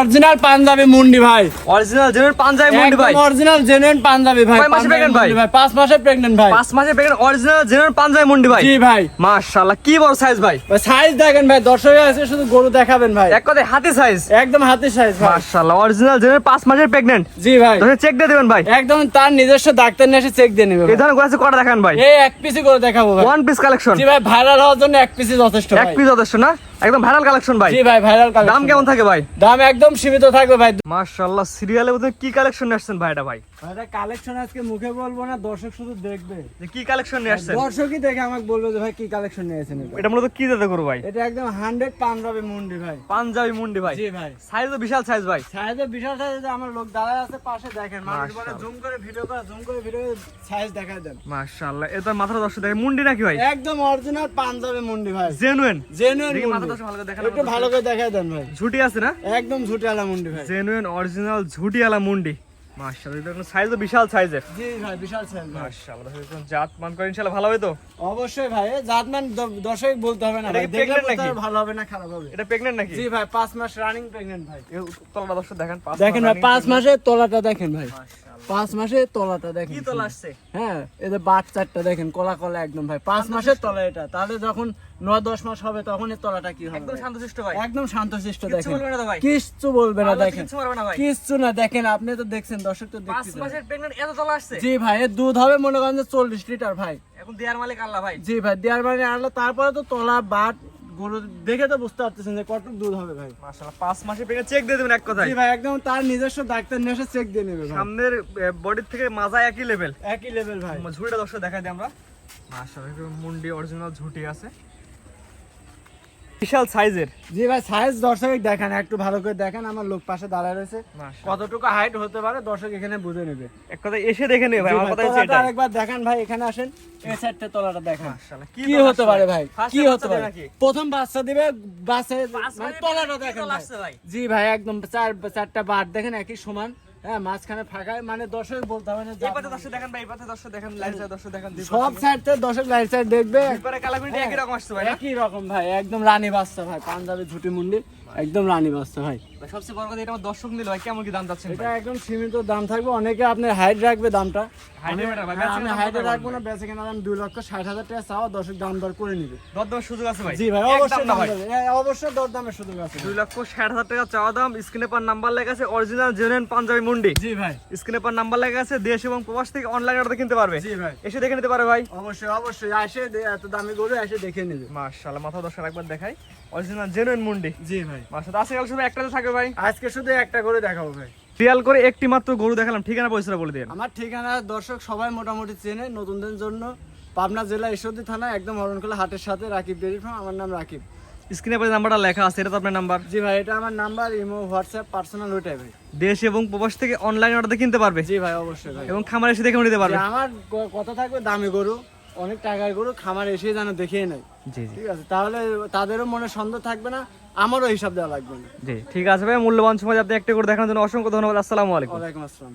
Original panjabi মুন্ডি ভাই। Original genuine panjabi মুন্ডি ভাই। অরিজিনাল জেনুইন পাঞ্জাবি ভাই কয় মাসে pregnant ভাই? মুন্ডি পাঁচ মাসে প্রেগনেন্ট ভাই। পাঁচ মাসে প্রেগনেন্ট অরিজিনাল জেনুইন পাঞ্জাবি মুন্ডি ভাই। জি ভাই। মাশাআল্লাহ কি বড় সাইজ ভাই। সাইজ দেখেন ভাই দর্শক আছে শুধু গরু দেখাবেন ভাই। এক কথায় হাতি সাইজ একদম হাতের সাইজ ভাই। মাশাআল্লাহ অরিজিনাল জেনুইন পাঁচ মাসের প্রেগনেন্ট জি ভাই। ধরে চেক দিয়ে দেবেন ভাই। একদম তার নিজস্ব ডাক্তার নিয়ে এসে চেক দিয়ে নেবে এই ধরনের গোছে কটা দেখান ভাই? এই এক পিসি গরু দেখাবো ভাই। ওয়ান পিস কালেকশন জি ভাই ভাইরাল হওয়ার জন্য এক পিসি যথেষ্ট ভাই এক ভাই। পিস যথেষ্ট না? একদম ভাইরাল কালেকশন ভাই। জি ভাই ভাইরাল কালেকশন দাম কেমন থাকে ভাই? দাম একদম সীমিত থাকবে ভাই। মাশাআল্লাহ সিরিয়ালের মধ্যে কি কালেকশন নিয়ে আসছেন ভাই এটা ভাই? ভাইটা কালেকশন আজকে মুখে বলব না দর্শক শুধু দেখবে। যে কি কালেকশন নিয়ে আসছেন? দর্শকই দেখে আমাকে বলবে যে ভাই কি কালেকশন নিয়েছেন এটা। এটা মূলত কি জাতে করো ভাই? এটা একদম হান্ড্রেড পাঞ্জাবি মুন্ডি ভাই। পাঞ্জাবি মুন্ডি ভাই। জি ভাই। সাইজ বিশাল সাইজ ভাই। সাইজে বিশাল সাইজে আমার লোক দাঁড়ায় আছে পাশে দেখেন মানুষ বলে জুম করে ভিডিও করে জুম করে ভিডিও সাইজ দেখায় দেন। মাশাআল্লাহ এটা মাথাটা দর্শক দেখে মুন্ডি নাকি ভাই? একদম অরিজিনাল পাঞ্জাবি মুন্ডি ভাই। জেনুইন জেনুইন দেখি মাথাটা ভালো করে দেখান একটু ভালো করে দেখায় দেন ভাই। ঝুটি আছে না? একদম ঝুটিয়ালা মুন্ডি ভাই। জেনুইন অরিজিনাল ঝুটিয়ালা মুন্ডি। মাশাআল্লাহ এটা সাইজ তো বিশাল সাইজের জি ভাই বিশাল সাইজ মাশাআল্লাহ দেখুন জাত মান করে ইনশাআল্লাহ ভালো হবে তো? অবশ্যই ভাই জাত মান দর্শক বলতে হবে না ভাই। দেখলে নাকি? ভালো হবে না খারাপ হবে। এটা প্রেগন্যান্ট নাকি? জি ভাই পাঁচ মাস রানিং প্রেগনেন্ট ভাই। তলাটা দর্শক দেখেন 5 দেখেন ভাই running পাঁচ মাসে মাসের তলাটা দেখেন ভাই। মাশাআল্লাহ। পাঁচ মাসের তলাটা দেখেন কি তলা আসছে? হ্যাঁ দেখেন কলা কলা একদম ভাই। পাঁচ মাসের তলা এটা। তাহলে যখন নয় দশ মাস হবে তখন এর তলাটা কি হবে? একদম শান্তশিষ্ট ভাই। একদম শান্তশিষ্ট কিচ্ছু দেখেন। কিচ্ছু বলবে না দেখেন। কিচ্ছু না দেখেন আপনি তো দেখছেন দর্শক তো পাঁচ মাসের প্রেগন্যান্ট এত তলা আসছে? জি ভাই এর দুধ হবে মনে করেন যে চল্লিশ লিটার ভাই। এখন দেয়ার মালিক আল্লাহ ভাই। জি ভাই দেওয়ার মানে আনলো তারপরে তো তলা বাট গরু দেখে তো বুঝতে পারতেছেন যে কত দুধ হবে ভাই। মাশাআল্লাহ পাঁচ মাসের পেকে চেক দিয়ে দেবেন এক কথায়। জি ভাই একদম তার নিজস্ব ডাক্তার নিয়ে এসে চেক দিয়ে নেবে ভাই। সামনের বডির থেকে মাজা একই লেভেল একই লেভেল ভাই। ঝুড়িটা দর্শক দেখাই দিই আমরা। মাশাআল্লাহ মুন্ডি অরিজিনাল ঝুটি আছে। বিশাল সাইজের। জি ভাই সাইজ দর্শক দেখেন একটু ভালো করে দেখেন আমার লোক পাশে দাঁড়ায় রয়েছে। কতটুকু হাইট হতে পারে দর্শক এখানে বুঝে নেবে। এক কথায় এসে দেখে নেবে ভাই আমার কথা হচ্ছে এটা আরেকবার দেখান ভাই এখানে আসেন এই সাইডটা তলাটা দেখান। কি হতে পারে ভাই কি হতে পারে? প্রথম বাচ্চা দিবে বাসে মানে মাসের তলাটা দেখেন? জি ভাই একদম চার চারটা বার দেখেন একই সমান। হ্যাঁ মাঝখানে ফাঁকায় মানে দর্শক বলতে হবে না এই পাশে দর্শক দেখেন ভাই এই পাশে দর্শক দেখেন লাইট সাইড দর্শক দেখেন সব সাইড থেকে দর্শক লাইট সাইড দেখবে। একই রকম আসছে ভাই একই রকম ভাই একদম রানী বাচ্চা ভাই পাঞ্জাবি ঝুটি মুন্ডি একদম রানী বাচ্চা ভাই, সবচেয়ে বড় কথা এটা আমার দর্শক নিল ভাই কেমন কি দাম যাচ্ছে এটা একদম সীমিত দাম থাকবে। অনেকে আপনার হাইট রাখবে দামটা। Height এ matter ভাই, হ্যাঁ, বেচা আমি হাইটে রাখব না বেঁচে কেনা দাম দুই লক্ষ ষাট হাজার টাকা চাও দর্শক দাম দর করে নিবে। দরদামের সুযোগ আছে ভাই? জি ভাই অবশ্যই দাম না দাম ভাই। দেবে। হ্যাঁ, অবশ্যই দর সুযোগ আছে দুই লক্ষ ষাট হাজার টাকা চাওয়া দাম স্ক্রিনে পার নাম্বার লেখা আছে অরিজিনাল জেনুইন পাঞ্জাবি মুন্ডি। জি ভাই। স্ক্রিনে পার নাম্বার লেখা আছে দেশ এবং প্রবাস থেকে অনলাইন অর্ডার কিনতে পারবে। জি ভাই। এসে দেখে নিতে পারে ভাই। অবশ্যই অবশ্যই এসে দে- এত দামি গরু এসে দেখে নেবে। মাশাআল্লাহ মাথা দর্শক একবার দেখাই। অরিজিনাল জেনুইন মুন্ডি। জি ভাই। মাশাআল্লাহ আজকে কাল শুধু একটাতে থাকবে ভাই? আজকে শুধু একটা করে দেখাবো ভাই। রিয়াল করে একটি মাত্র গরু দেখালাম ঠিকানা পয়সাটা বলে দিন। আমার ঠিকানা দর্শক সবাই মোটামুটি চেনে নতুনদের জন্য। পাবনা জেলা ঈশ্বরদী থানা একদম হরণখোলা হাটের সাথে রাকিব ডেরি ফার্ম আমার নাম রাকিব। স্ক্রিনে পাশে নাম্বারটা লেখা আছে এটা তো আপনার নাম্বার জি ভাই এটা আমার নাম্বার ইমো হোয়াটসঅ্যাপ পার্সোনাল ওইটাই ভাই। দেশ এবং প্রবাস থেকে অনলাইন অর্ডার কিনতে পারবে। জি ভাই অবশ্যই ভাই। এবং খামার এসে দেখে নিতে পারবে। আমার কথা থাকবে দামি গরু অনেক টাকার গরু খামার এসে যেন দেখিয়ে নেয়। জি জি। ঠিক আছে তাহলে তাদেরও মনে সন্দেহ থাকবে না আমারও হিসাব দেওয়া লাগবে না। জি ঠিক আছে ভাই মূল্যবান সময় আপনি একটা করে দেখানোর জন্য অসংখ্য ধন্যবাদ আসসালামু আলাইকুম। ওয়ালাইকুম আসসালাম।